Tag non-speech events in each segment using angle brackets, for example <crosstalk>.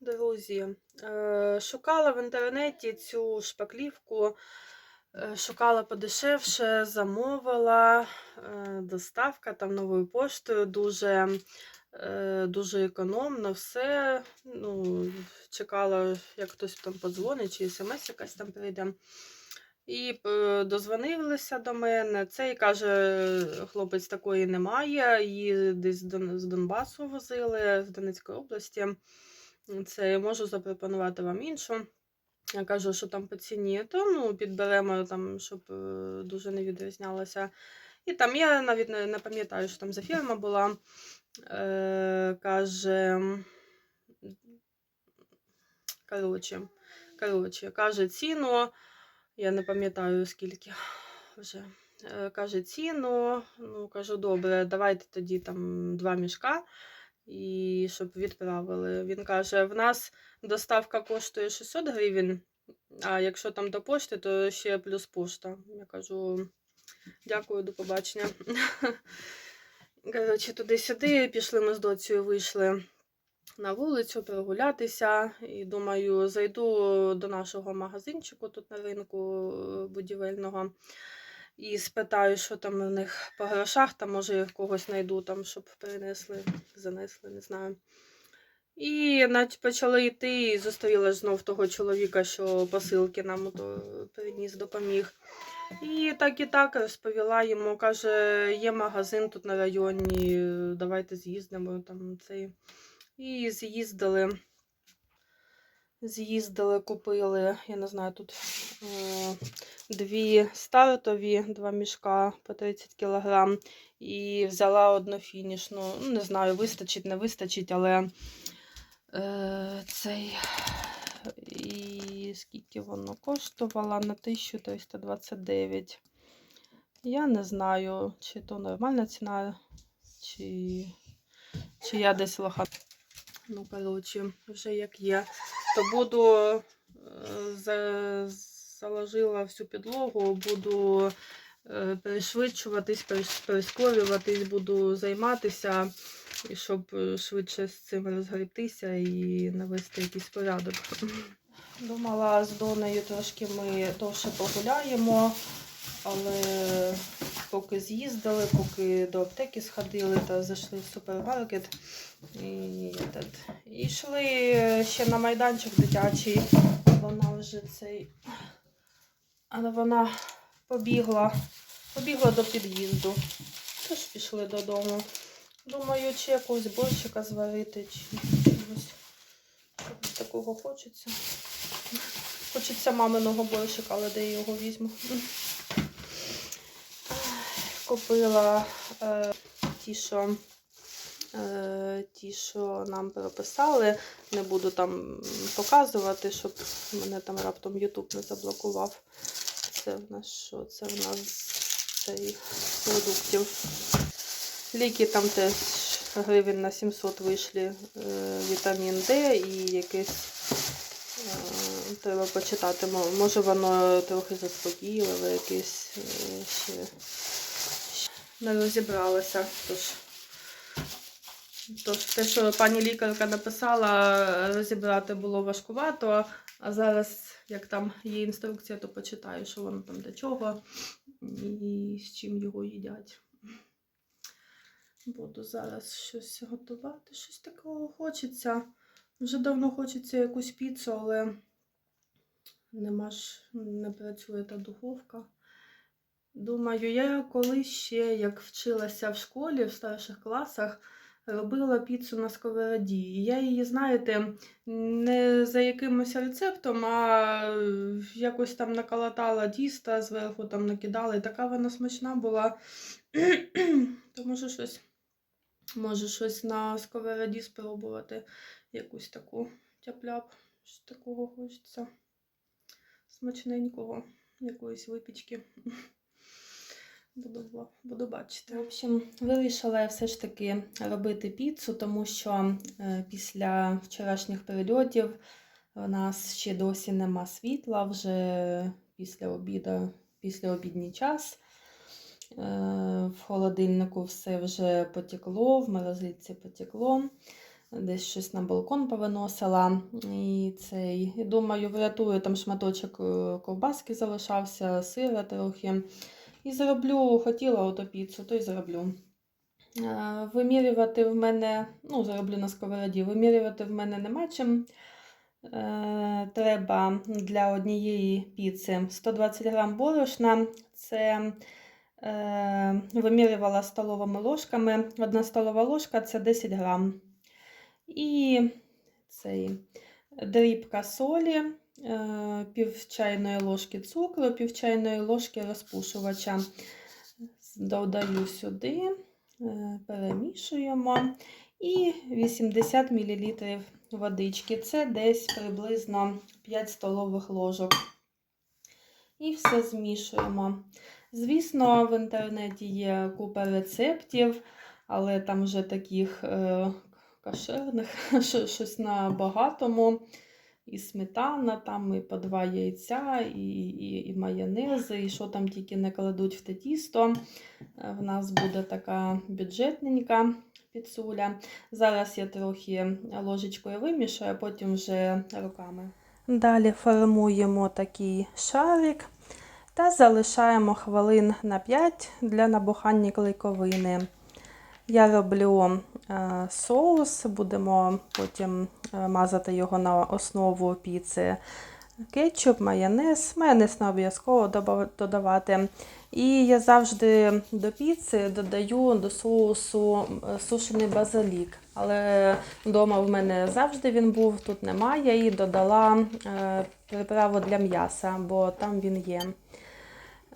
Друзі, е, шукала в інтернеті цю шпаклівку, е, шукала подешевше, замовила. е, Доставка там новою поштою дуже, дуже економно все. Ну, чекала, як хтось там подзвонить, чи смс якась там прийде. І дозвонилися до мене. Цей каже, хлопець такої немає. Її десь з Донбасу возили, з Донецької області. Це я можу запропонувати вам іншу. Я кажу, що там по ціні, то ну, підберемо, там, щоб е, дуже не відрізнялося. І там я навіть не, не пам'ятаю, що там за фірма була. Е, каже, коротше, коротше, каже ціну, я не пам'ятаю скільки вже. Е, Каже ціну, ну кажу, добре, давайте тоді там два мішка і щоб відправили. Він каже: в нас доставка коштує 600 гривень, а якщо там до пошти, то ще плюс пошта. Я кажу, дякую, до побачення. <laughs> Коротше, туди-сюди пішли ми з доцею, вийшли на вулицю прогулятися. І думаю, зайду до нашого магазинчику тут на ринку е, будівельного. І спитаю, що там у них по грошах, там може я когось знайду, там, щоб принесли, занесли, не знаю. І навіть почали йти, і зустріла знов того чоловіка, що посилки нам приніс, допоміг. І так і так розповіла йому, каже, є магазин тут на районі, давайте з'їздимо там цей. І з'їздили. З'їздили, купили, я не знаю, тут е, дві стартові, два мішка по 30 кг. І взяла одну фінішну. Ну, не знаю, вистачить, не вистачить, але е, цей. І скільки воно коштувало на 1329. Я не знаю, чи то нормальна ціна, чи, чи я десь лоха. Ну, коротше, вже як є. То буду е, за, заложила всю підлогу, буду е, перешвидшуватись, переш- буду займатися, щоб швидше з цим розгребтися і навести якийсь порядок. Думала, з Донею трошки ми довше погуляємо, але поки з'їздили, поки до аптеки сходили та зайшли в супермаркет. І, і йшли ще на майданчик дитячий. Вона вже цей. Вона побігла, побігла до під'їзду. Тож пішли додому. Думаю, чи якогось борщика зварити, чи чогось. Чогось такого хочеться. Хочеться маминого борщика, але де я його візьму. Купила е, ті, що е, ті, що нам прописали. Не буду там показувати, щоб мене там раптом YouTube не заблокував. Це в нас що? Це в нас цей продуктів. Ліки там теж гривень на 700 вийшли е, вітамін Д і якесь е, треба почитати. Може воно трохи заспокійливе, якесь е, ще, не розібралася. Тож Тож те, що пані лікарка написала, розібрати було важкувато. А зараз, як там є інструкція, то почитаю, що воно там для чого і з чим його їдять. Буду зараз щось готувати. Щось такого хочеться. Вже давно хочеться якусь піцу, але нема ж, не працює та духовка. Думаю, я колись ще, як вчилася в школі в старших класах, робила піцу на сковороді. Я її, знаєте, не за якимось рецептом, а е, якось там наколотала тіста, зверху там накидала, і така вона смачна була. <clears throat> То може щось, може щось на сковороді спробувати, якусь таку тяп-ляп, такого хочеться. Смачненького, якоїсь випічки. <laughs> Буду, буду бачити. В общем, вирішила я все ж таки робити піцу, тому що е, після вчорашніх прильотів у нас ще досі нема світла, вже після обіду, після обідній час. Е, в холодильнику все вже потекло, в морозильці потекло. десь щось на балкон повиносила. І цей, думаю, врятую там шматочок е, ковбаски залишався, сира трохи. І зроблю, хотіла ото піцу, то й зроблю. Е, Вимірювати в мене, ну, зроблю на сковороді, вимірювати в мене нема чим. Е, Треба для однієї піци 120 грам борошна. Це е, вимірювала столовими ложками. Одна столова ложка це 10 грам. І цей дрібка солі, пів чайної ложки цукру, пів чайної ложки розпушувача. Додаю сюди, е, перемішуємо. І 80 мл водички. Це десь приблизно 5 столових ложок. І все змішуємо. Звісно, в інтернеті є купа рецептів, але там вже таких е, кошерних, <laughs> щось на багатому. І сметана, там, і по два яйця, і, і, і майонези, і що там тільки не кладуть в те тісто. Е, В нас буде така бюджетненька піцуля. Зараз я трохи ложечкою вимішаю, а потім вже руками. Далі формуємо такий шарик та залишаємо хвилин на 5 для набухання клейковини. Я роблю соус, будемо потім е, мазати його на основу піци. Кетчуп, майонез, майонез не обов'язково додавати. І я завжди до піци додаю до соусу е, сушений базилік. Але вдома в мене завжди він був, тут немає. І додала е, приправу для м'яса, бо там він є.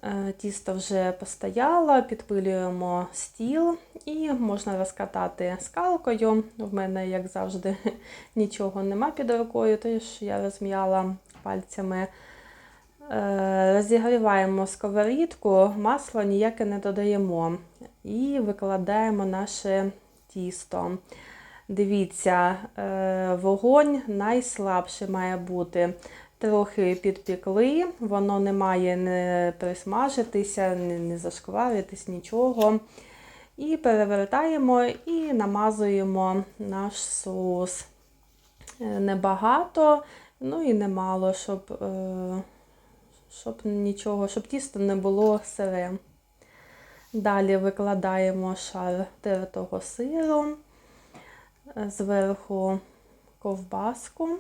Е, Тісто вже постояло, підпилюємо стіл і можна розкатати скалкою. В мене, як завжди, <laughs> нічого нема під рукою, тож я розм'яла пальцями. Е, Розігріваємо сковорідку, масло ніяке не додаємо. І викладаємо наше тісто. Дивіться, е, вогонь найслабший має бути. Трохи підпікли, воно не має не присмажитися, не, зашкваритись, нічого. І перевертаємо і намазуємо наш соус. Е, Небагато, ну і немало, щоб, е, щоб нічого, щоб тісто не було сире. Далі викладаємо шар тертого сиру, е, зверху ковбаску.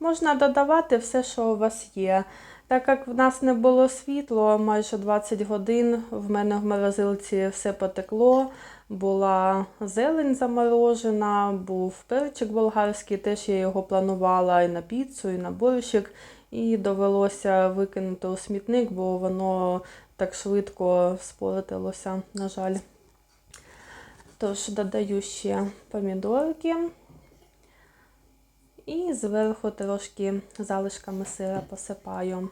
Можна додавати все, що у вас є. Так як в нас не було світло майже 20 годин, в мене в морозилці все потекло, була зелень заморожена, був перчик болгарський, теж я його планувала і на піцу, і на борщик. І довелося викинути у смітник, бо воно так швидко спортилося, на жаль. Тож додаю ще помідорки. І зверху трошки залишками сира посипаю.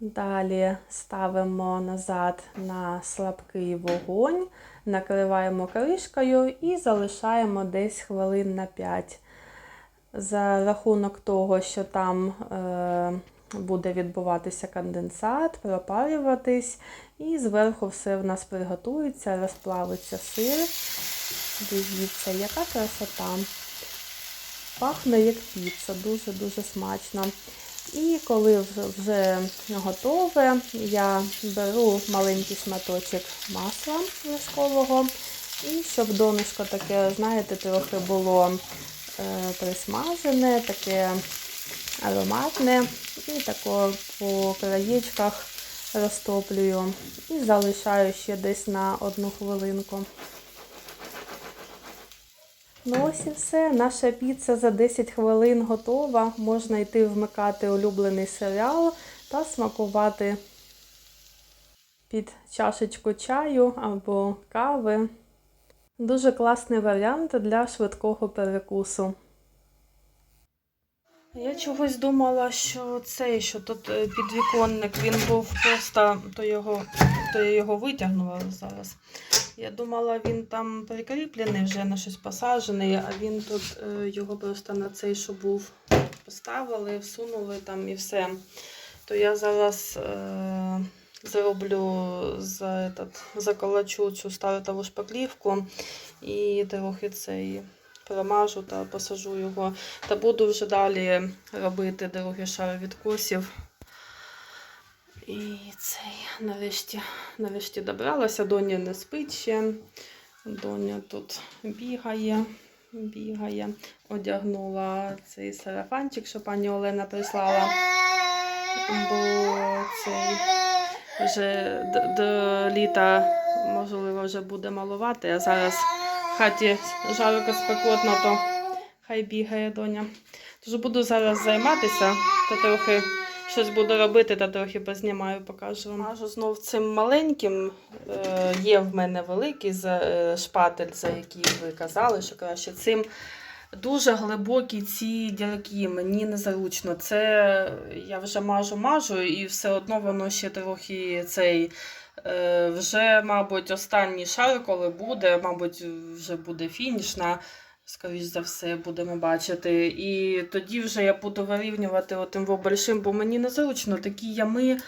Далі ставимо назад на слабкий вогонь, накриваємо кришкою і залишаємо десь хвилин на 5. За рахунок того, що там е, буде відбуватися конденсат, пропарюватись, і зверху все в нас приготується, розплавиться сир. Дивіться, яка красота. Пахне як піца, дуже-дуже смачно. І коли вже, готове, я беру маленький шматочок масла вершкового. І щоб донышко таке, знаєте, трохи було е, присмажене, таке ароматне. І тако по краєчках розтоплюю. І залишаю ще десь на одну хвилинку. Ну ось і все. Наша піца за 10 хвилин готова. Можна йти вмикати улюблений серіал та смакувати під чашечку чаю або кави. Дуже класний варіант для швидкого перекусу. Я чогось думала, що цей, що тут е, підвіконник, він був просто, то його, то я його витягнула зараз. Я думала, він там прикріплений вже на щось посаджений, а він тут е, його просто на цей, що був, поставили, всунули там і все. То я зараз е, зроблю за, этот, заколочу цю стартову шпаклівку і трохи цей промажу та посажу його. Та буду вже далі робити другий шар відкосів. І цей нарешті, нарешті добралася. Доня не спить ще. Доня тут бігає, бігає. Одягнула цей сарафанчик, що пані Олена прислала. Бо цей вже до літа, можливо, вже буде малувати, а зараз хаті жарко спекотно, то хай бігає доня. Тож буду зараз займатися, та трохи щось буду робити, та трохи познімаю, покажу вам. Мажу знов цим маленьким. Е, є в мене великий е, шпатель, за який ви казали, що краще цим. Дуже глибокі ці дірки, мені незручно. Це я вже мажу мажу, і все одно воно ще трохи цей. Е, вже, мабуть, останній шар, коли буде, мабуть, вже буде фінішна, скоріш за все, будемо бачити. І тоді вже я буду вирівнювати отим вобольшим, бо мені незручно такі ями.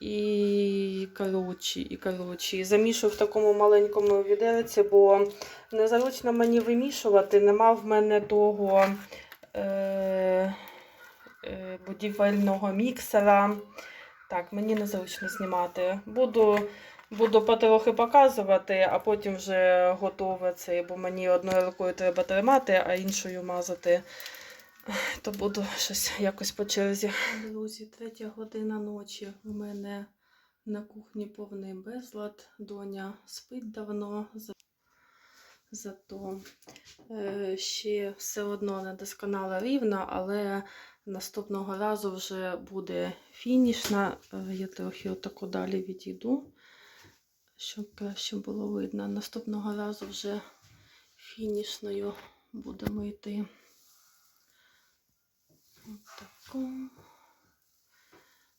І коротші, і коротші. І замішую в такому маленькому відерці, бо незручно мені вимішувати. Нема в мене того е, е, будівельного міксера. Так, мені незручно знімати. Буду, буду потрохи показувати, а потім вже готове це, бо мені одною рукою треба тримати, а іншою мазати. То буду щось якось по черзі. Друзі, третя година ночі. У мене на кухні повний безлад. Доня спить давно. За- Зато е, ще все одно не досконало рівно, але наступного разу вже буде фінішна. Е, Я трохи отако далі відійду, щоб краще було видно. Наступного разу вже фінішною будемо йти. Отако.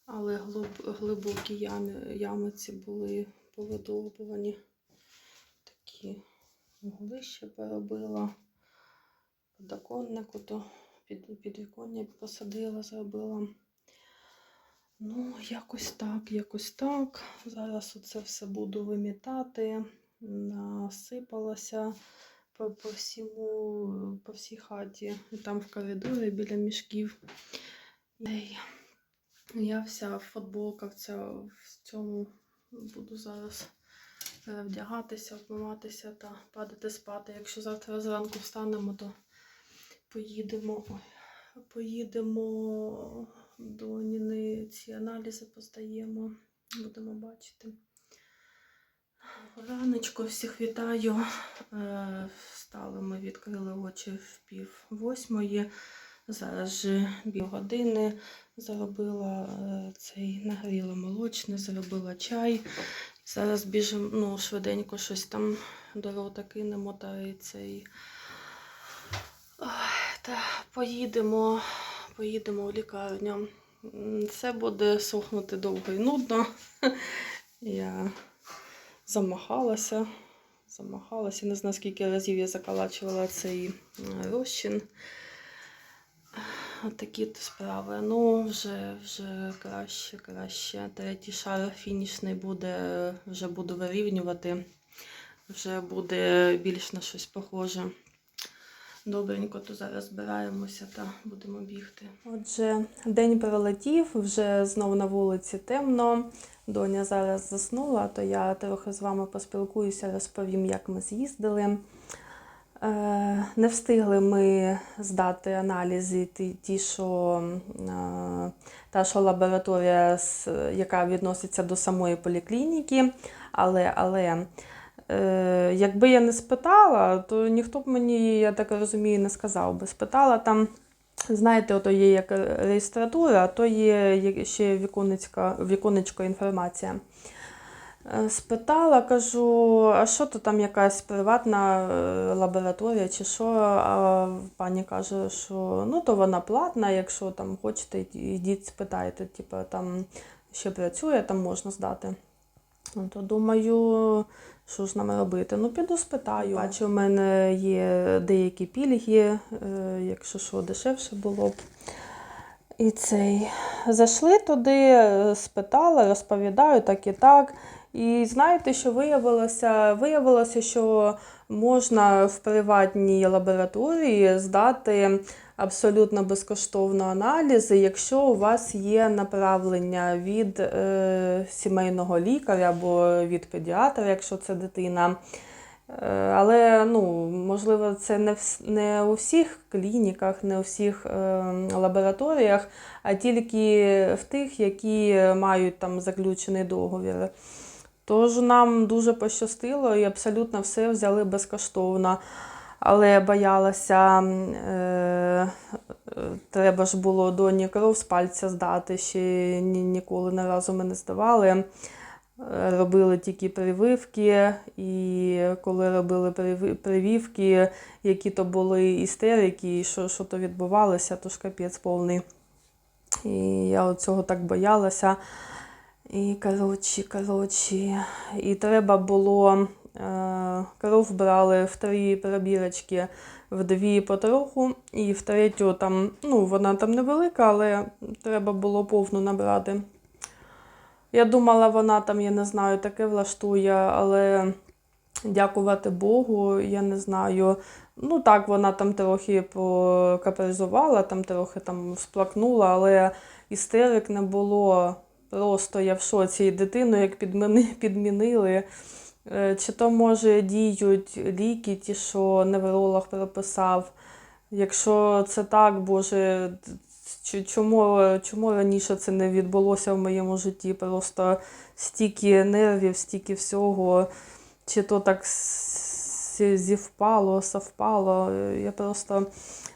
Але глиб, глибокі ями, ямиці були повидовбувані. Такі угли ще поробила. Подоконнику, то під, підвіконня посадила, зробила. Ну, якось так, якось так. Зараз оце все буду вимітати. Насипалося по, по, всьому, по всій хаті. Там в коридорі біля мішків. Ей, Я вся футболка в цьому буду зараз перевдягатися, обмиватися та падати спати. Якщо завтра зранку встанемо, то поїдемо. Ой, поїдемо до Ніни ці аналізи поздаємо. Будемо бачити. Раночко, всіх вітаю. Е, Встали ми, відкрили очі в пів восьмої. Зараз же пів години заробила е, цей, нагріла молочне, заробила чай. Зараз біжимо, ну, швиденько щось там до рота кинемо та й цей. Ой, Та поїдемо, поїдемо в лікарню. Це буде сохнути довго і нудно. <laughs> Я замахалася. Замахалася. Не знаю, скільки разів я закалачувала цей е, розчин. Такі то справи. Ну, вже, вже краще, краще. Третій шар фінішний буде, вже буду вирівнювати. Вже буде більш на щось похоже. Добренько, то зараз збираємося та будемо бігти. Отже, день пролетів, вже знову на вулиці темно. Доня зараз заснула, то я трохи з вами поспілкуюся, розповім, як ми з'їздили. Е, Не встигли ми здати аналізи, ті, що е, та що лабораторія, яка відноситься до самої поліклініки. Але, але е, якби я не спитала, то ніхто б мені, я так розумію, не сказав би. Спитала там, знаєте, ото є як реєстратура, а то є ще віконечка, віконечко інформація. Е, Спитала, кажу, а що то там якась приватна е, лабораторія чи що? А пані каже, що ну то вона платна, якщо там хочете, йдіть спитайте, типу там ще працює, там можна здати. Ну, то думаю, що ж нам робити? Ну, піду спитаю. Бачу, у мене є деякі пільги, е, якщо що дешевше було б. І цей. Зайшли туди, спитала, розповідаю так і так. І знаєте, що виявилося? Виявилося, що можна в приватній лабораторії здати абсолютно безкоштовно аналізи, якщо у вас є направлення від е, сімейного лікаря або від педіатра, якщо це дитина. Е, Але ну, можливо, це не, вс- не у всіх клініках, не у всіх е, лабораторіях, а тільки в тих, які мають там заключений договір. Тож нам дуже пощастило і абсолютно все взяли безкоштовно. Але боялася, е, треба ж було доні кров з пальця здати, ще ні, ніколи не разу ми не здавали. Е, Робили тільки прививки, і коли робили прививки, які то були істерики, і що, що то відбувалося, то ж капець повний. І я цього так боялася. І коротше, коротше, і треба було, е, кров брали в три пробірочки, в дві потроху, і в третю там, ну, вона там невелика, але треба було повну набрати. Я думала, вона там, я не знаю, таке влаштує, але дякувати Богу, я не знаю. Ну так, вона там трохи покапризувала, там трохи там сплакнула, але істерик не було. Просто я в шоці. І дитину як підміни, підмінили. Е, Чи то, може, діють ліки, ті, що невролог прописав. Якщо це так, Боже, чому, чому раніше це не відбулося в моєму житті? Просто стільки нервів, стільки всього, чи то так зівпало, совпало. Я просто,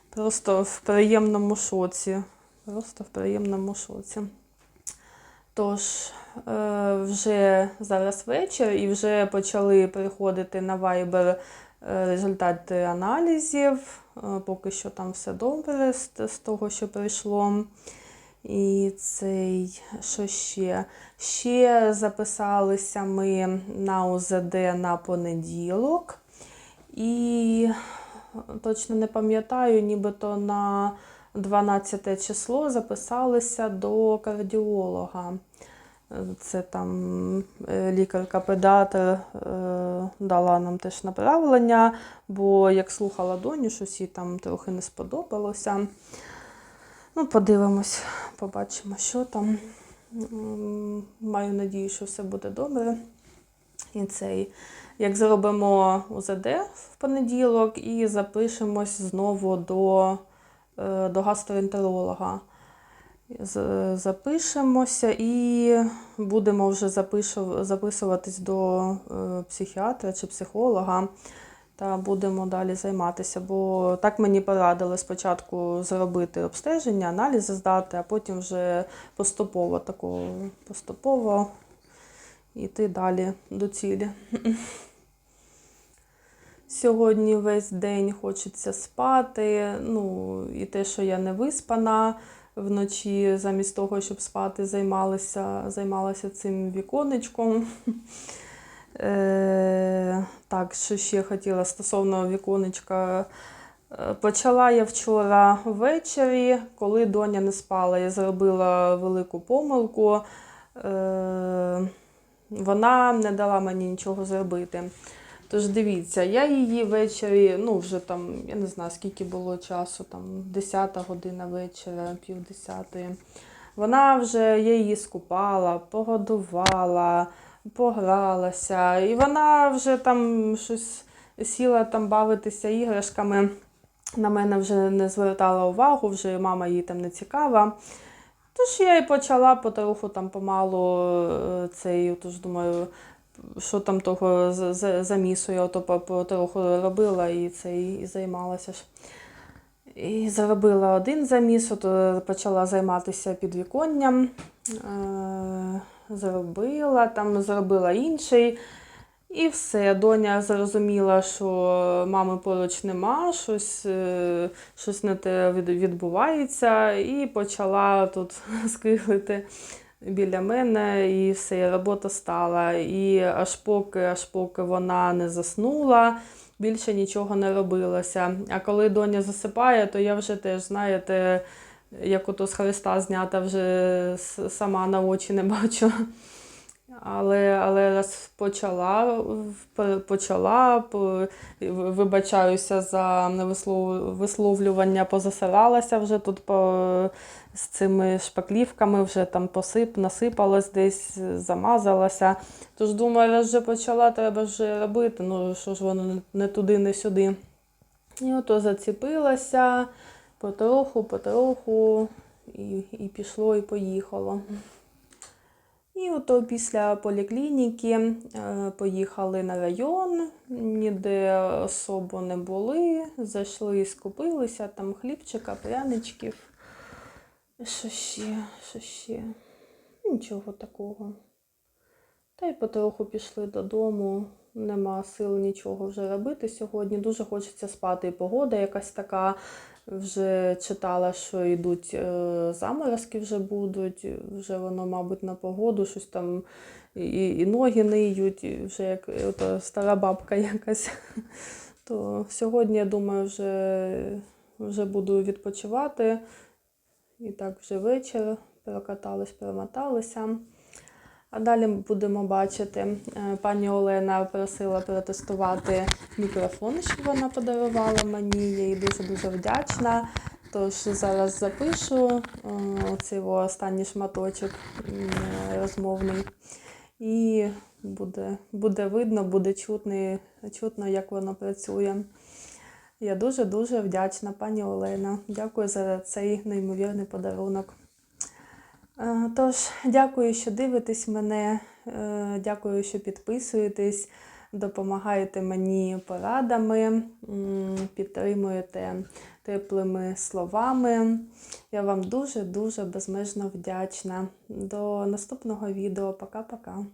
просто в приємному шоці. Просто в приємному шоці. Тож, е, вже зараз вечір і вже почали приходити на Viber е, результати аналізів. Е, Поки що там все добре з, того, що прийшло. І цей, що ще? Ще записалися ми на УЗД на понеділок. І точно не пам'ятаю, нібито на 12 число записалися до кардіолога. Це там е, лікарка-педіатр е, дала нам теж направлення, бо як слухала доню, щось їй там трохи не сподобалося. Ну, подивимось, побачимо, що там. Маю надію, що все буде добре. І цей, як зробимо УЗД в понеділок і запишемось знову до, до гастроентеролога. Запишемося і будемо вже записуватись до е, психіатра чи психолога. Та будемо далі займатися, бо так мені порадили спочатку зробити обстеження, аналізи здати, а потім вже поступово такого поступово йти далі до цілі. Сьогодні весь день хочеться спати. Ну, і те, що я не виспана вночі, замість того, щоб спати, займалася, займалася цим віконечком. <laughs> Е, так, що ще хотіла стосовно віконечка. Е, Почала я вчора ввечері, коли доня не спала. Я зробила велику помилку. Е, Вона не дала мені нічого зробити. Тож дивіться, я її ввечері, ну вже там, я не знаю, скільки було часу, там 10 година вечора, пів десятої. Вона вже, я її скупала, погодувала, погралася, і вона вже там щось сіла там бавитися іграшками. На мене вже не звертала увагу, вже мама їй там не цікава. Тож я і почала потроху там помалу е, цей, тож думаю, що там того з- з- замісу я потроху робила і цей і займалася ж. І зробила один заміс, то почала займатися підвіконням. Е, зробила, там зробила інший. І все, доня зрозуміла, що мами поруч нема, щось, е, щось не те відбувається, і почала тут <laughs> скиглити біля мене, і все, і робота стала. І аж поки, аж поки вона не заснула, більше нічого не робилося. А коли доня засипає, то я вже теж, знаєте, як ото з Христа знята, вже сама на очі не бачу. Але, але почала, почала, вибачаюся за висловлювання, позасиралася вже тут по, з цими шпаклівками, вже там посип, насипалась десь, замазалася. Тож думаю, раз вже почала, треба вже робити. Ну що ж воно не туди, не сюди. І ото заціпилася потроху, потроху, і, і пішло, і поїхало. І ото після поліклініки е, поїхали на район, ніде особо не були. Зайшли, і скупилися, там хлібчика, пряничків. Що ще, що ще? Нічого такого. Та й потроху пішли додому. Нема сил нічого вже робити сьогодні. Дуже хочеться спати. І погода якась така. Вже читала, що йдуть е, заморозки вже будуть. Вже воно, мабуть, на погоду, щось там і, і ноги ниють, і вже як е, стара бабка якась. <laughs> То сьогодні, я думаю, вже, вже буду відпочивати. І так вже вечір, прокатались, перемоталися. А далі будемо бачити, е, пані Олена просила протестувати мікрофон, що вона подарувала мені. Я їй дуже-дуже вдячна. Тож зараз запишу е, оцей о останній шматочок розмовний. І буде, буде видно, буде чутно, чутно, як воно працює. Я дуже-дуже вдячна, пані Олена. Дякую за цей неймовірний подарунок. Е, Тож, дякую, що дивитесь мене. е, Дякую, що підписуєтесь, допомагаєте мені порадами, підтримуєте теплими словами. Я вам дуже-дуже безмежно вдячна. До наступного відео. Пока-пока.